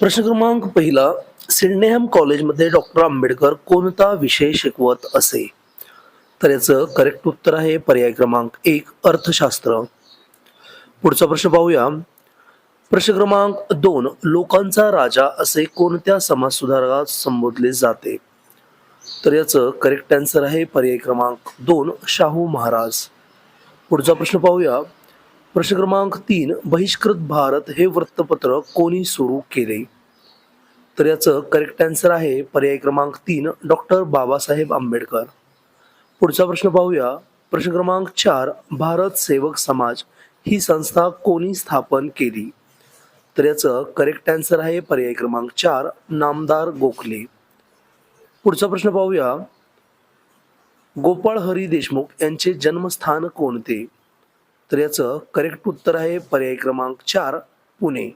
प्रश्न क्रमांक पहिला सिडनेहॅम कॉलेजमध्ये डॉक्टर आंबेडकर कोणता विषय शिकवत असे? तर याचं करेक्ट उत्तर आहे पर्याय क्रमांक एक अर्थशास्त्र. पुढचा प्रश्न पाहूया. प्रश्न क्रमांक दोन लोकांचा राजा असे कोणत्या समाजसुधारकास संबोधले जाते? तर याचं करेक्ट आन्सर आहे पर्याय क्रमांक दोन शाहू महाराज. पुढचा प्रश्न पाहूया. प्रश्न क्रमांक तीन बहिष्कृत भारत हे वृत्तपत्र कोणी सुरू केले? तर याचं करेक्ट आन्सर आहे पर्याय क्रमांक तीन डॉक्टर बाबासाहेब आंबेडकर. पुढचा प्रश्न पाहूया. प्रश्न क्रमांक चार भारत सेवक समाज ही संस्था कोणी स्थापन केली? तर याचं करेक्ट आन्सर आहे पर्याय क्रमांक चार नामदार गोखले. पुढचा प्रश्न पाहूया. गोपाळ हरी देशमुख यांचे जन्मस्थान कोणते? तर याचं करेक्ट उत्तर आहे पर्याय क्रमांक चार पुणे.